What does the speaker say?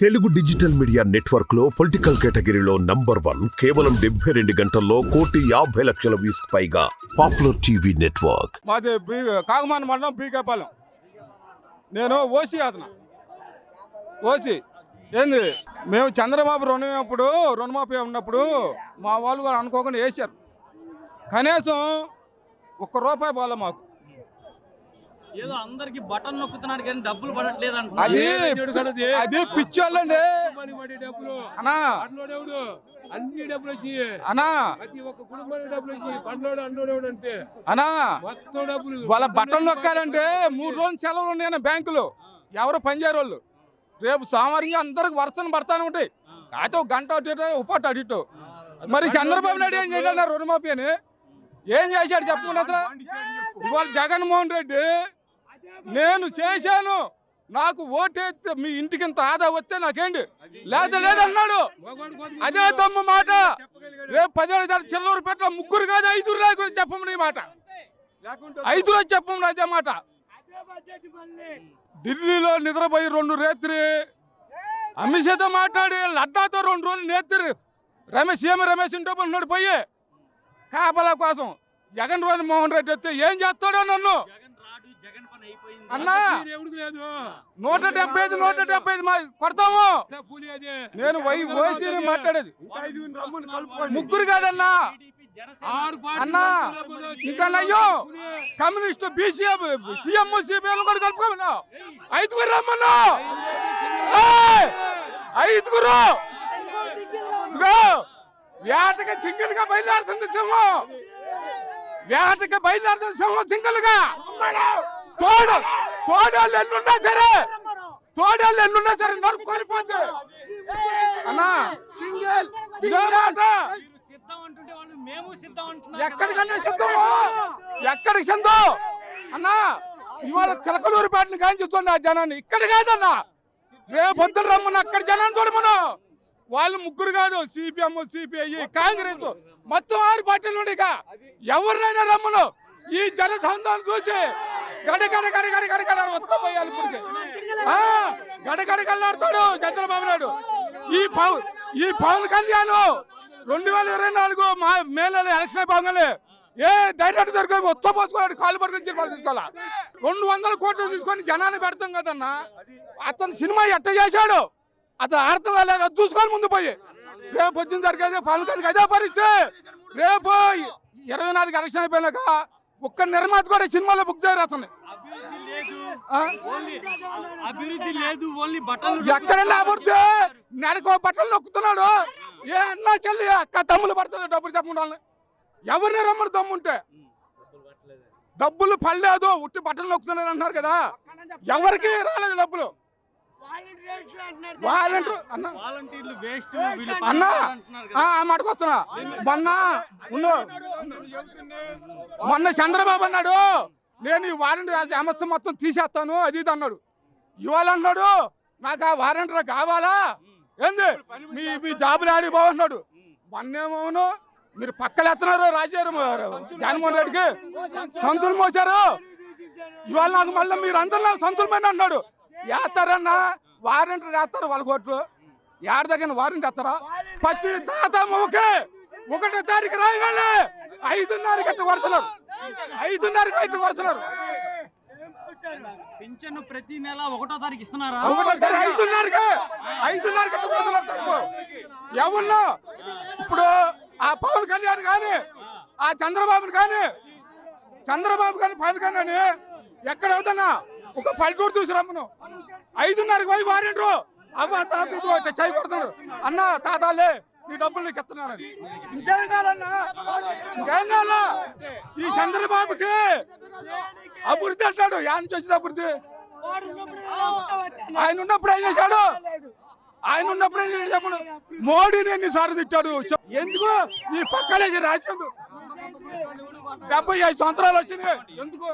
Telugu digital media నెట్వర్క్లో political కేటగిరీలో number one కేవలం డెబ్బై రెండు గంటల్లో కోటి యాభై లక్షల వ్యూస్ పైగా పాపులర్ టీవీ నెట్వర్క్. మాది బీ మండలం బీకేపాలెం. నేను ఓసీ అతను. ఓసీ. ఏంది? మేము చంద్రబాబు రుణమైనప్పుడు రుణమాఫీ ఉన్నప్పుడు మా వాళ్ళు అనుకోకుండా వేశారు. కనీసం ఒక్క రూపాయి పోలే మాకు. ఏదో అందరికి బటన్ నొక్కుతున్నాడు కానీ డబ్బులు పడట్లేదు అది పిచ్చోళ్ళండి. అన్నా. డబ్బులు వచ్చి అన్నా. ప్రతి ఒక్క కుటుంబానికి డబ్బులు వచ్చి పండ్లోడు అంటే? అన్నా. మొత్తం డబ్బులు. వాళ్ళ బట్టలు నొక్కారంటే మూడు రోజులు సెలవులు ఉన్నాయన్న బ్యాంకులు. ఎవరు పనిచేయరు వాళ్ళు రేపు సోమవారం అందరికి వర్షం పడతానే ఉంటాయి. కాకపోతే ఒక గంట అటు ఇటు, ఒక పూట అటు ఇటు. మరి చంద్రబాబు నాయుడు ఏం చేయలేదు రుణమాఫీ అని? ఏం చేశాడు చెప్పండి అసలు? ఇవాళ జగన్మోహన్ రెడ్డి నేను చేశాను. నాకు ఓటేస్తే మీ ఇంటికి ఇంత ఆదా వస్తే నాకేంటి? లేదా లేదన్నాడు. అదే దమ్ము మాట. రేపు పదిహేడు తారీఖు చిల్లూరు పెట్ట ముగ్గురు కాదు ఐదుగురు లేకుండా చెప్పమని ఈ మాట. ఐదుగురు చెప్పమని అదే మాట. ఢిల్లీలో నిద్రపోయి రెండు రాత్రి అమిత్ షాతో మాట్లాడి లడ్డాతో రెండు రోజులు నేత్రి రమేష్ సీఎం రమేష్ ఇంటో ఉన్నాడు పోయి. కాపలా కోసం జగన్ రోహన్ మోహన్ రెడ్డి వస్తే ఏం చేస్తాడో నన్ను? అన్నా! నూట డెబ్బై ఐదు నూట డెబ్బై ఐదు మా కొడతాము! నేను వై ఓసీని మాట్లాడేది ముగ్గురు కాదన్నా! అన్నా, ఇంకా కూలి. కమ్యూనిస్టు బీసీఎం సీఎం సిపిఎం కూడా కలుపుకోమన్నా! ఐదుగురు రమ్మన్నా! ఏయ్! ఐదుగురు! వేటకి సింగిల్గా బయలుదేరుతుంది సింహం! వేటకి బయలుదేరుతుంది సింహం సింగిల్గా తోడు తోడోళ్ళు ఎన్నున్నా సరే తోడోళ్ళు ఎన్నున్నా సరే నరుకు పోద్ది అన్నా సింగిల్ ఇదే మాట సిద్ధం మేము ఎక్కడికన్నా ఎక్కడికి సిద్ధం అన్నా ఇవాళ చిలకలూరు పేటని కానీ చూడండి ఆ జనాన్ని. ఇక్కడ కాదన్నా రేపు పొద్దున రమ్మను అక్కడ జనాన్ని చూడమను వాళ్ళు ముగ్గురు కాదు సిపిఎం సిపిఐ కాంగ్రెస్ మొత్తం ఆరు పార్టీలు ఉండే ఎవరినైనా రమ్మను. ఈ జన సంధానం చూసి గడ గడ గడ గడ గడ గడ వత్తపోయాలి ఆ, చంద్రబాబు నాయుడు. ఈ పవన్ ఈ పవన్ కళ్యాణ్ రెండు వేల ఇరవై నాలుగు మా మే ఎలక్షన్ అయిపోగానే ఏ డైరెక్ట్ దొరికి ఒత్త పోసుకోవాలి కాలు పట్టుకొని చిరుపాలు తీసుకోవాలా రెండు వందల కోట్లు తీసుకొని జనాన్ని పెడతాం కదన్నా. అతను సినిమా ఎట్ట చేశాడు? అతను ఆడతాం లేక చూసుకొని ముందు పోయి. రేపు వచ్చిన జరిగేది పవన్ కళ్యాణ్ అదే పరిస్థితి. రేపు ఇరవై నాలుగు ఎలక్షన్ అయిపోయినాక ఒక్క నిర్మాత కూడా సినిమాలో బుక్ చేయరు అతన్ని అభివృద్ధి లేదు. ఆ? ఓన్లీ అభివృద్ధి లేదు ఓన్లీ బట్టలు ఎక్కడన్నా అభివృద్ధి? నెలకు బట్టలు నొక్కుతున్నాడు. ఏ అన్నా చెల్లి అక్క తమ్ములు పడుతుంది డబ్బులు చెప్పకుండా ఎవరిని రమ్మని దమ్ముంటే? డబ్బులు పడలేదు ఉట్టి బట్టలు నొక్కుతున్నారు అంటున్నారు కదా. ఎవరికి రాలేదు డబ్బులు. వాలంటీర్ అన్న. వాలంటీర్లు వేస్ట్ అన్నా ఆ ఆ మాటకు వస్తున్నా. మొన్న మొన్న చంద్రబాబు అన్నాడు నేను ఈ వారంటీ సమస్య మొత్తం తీసేస్తాను అది ఇది అన్నాడు. ఇవాళ అన్నాడు నాకు ఆ వారంటీ కావాలా? ఏంది? మీ మీ జాబులు ఆడి బాగున్నాడు మొన్నేమోను మీరు పక్కలు ఎత్తున్నారు రాజారు జగన్మోహన్ రెడ్డికి. సంతులు మోసారు ఇవాళ నాకు మళ్ళీ మీరు అందరూ నాకు సంతులు మీద అన్నాడు. వేస్తారన్నా వారంటీ వేస్తారు వాళ్ళ కోట్లు. ఏడు దగ్గర వారంటీ వేస్తారా ప్రతి తాత మూకే. ఒకటో తారీఖు రాయగానే ఐదున్నర గట్ట కొడుతున్నారు. ఐదున్నర గట్ట కొడుతున్నారు. పింఛను ప్రతి నెల ఒకటో తారీఖు ఇస్తున్నారా? ఒకటో తారీఖు ఐదున్నరకే. ఐదున్నర గట్ట కొడుతున్నారు తక్కువ ఎవరినో ఇప్పుడు ఆ పవన్ కళ్యాణ్ కానీ ఆ చంద్రబాబుని కానీ చంద్రబాబు కానీ పవన్ అని ఎక్కడ అవుతున్నా ఒక పల్లెటూరు చూసి రమ్మను. ఐదున్నరకు పోయి వారిండ్రు. అవ్వ తాత ఇదిగో చేయి కొడుతున్నారు అన్న తాతాలే నీ డబ్బులు నీకు ఇస్తున్నాను ఇంకేం కావాలన్నా? ఇంకేం కావాలా? ఈ చంద్రబాబుకి అభివృద్ధి అంటాడు. యాన్ నుంచి అభివృద్ధి? ఆయన ఉన్నప్పుడు ఏం చేశాడు? ఆయన ఉన్నప్పుడు ఏం చేశాడు మోడీని ఎన్నిసార్లు తిట్టాడు? ఎందుకు? ఈ పక్కనే రాజకీయం డెబ్బై ఐదు సంవత్సరాలు వచ్చినాయి ఎందుకు?